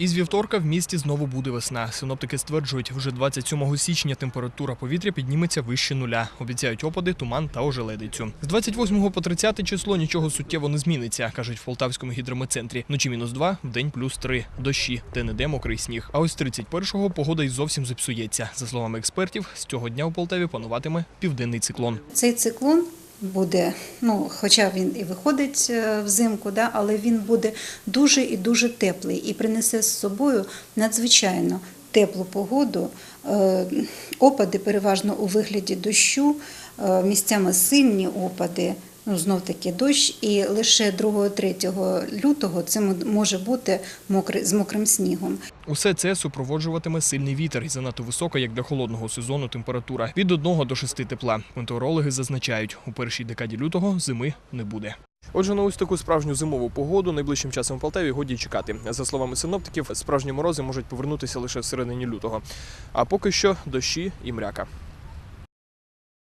Із вівторка в місті знову буде весна. Синоптики стверджують, вже 27 січня температура повітря підніметься вище нуля. Обіцяють опади, туман та ожеледицю. З 28 по 30 число нічого суттєво не зміниться, кажуть в Полтавському гідрометцентрі. Вночі мінус 2, вдень плюс 3. Дощі, де не де мокрий сніг. А ось 31-го погода й зовсім зіпсується. За словами експертів, з цього дня у Полтаві пануватиме південний циклон. Цей циклон буде, ну, хоча він і виходить е, взимку, да, але він буде дуже і дуже теплий і принесе з собою надзвичайно теплу погоду. Е, Опади переважно у вигляді дощу, е, місцями сильні опади. Ну, знов таки дощ, і лише 2-3 лютого це може бути мокрий, з мокрим снігом. Усе це супроводжуватиме сильний вітер і занадто висока, як для холодного сезону, температура від 1 до 6 тепла. Метеорологи зазначають, у першій декаді лютого зими не буде. Отже, на ось таку справжню зимову погоду найближчим часом в Полтаві годі чекати. За словами синоптиків, справжні морози можуть повернутися лише в середині лютого. А поки що дощі і мряка.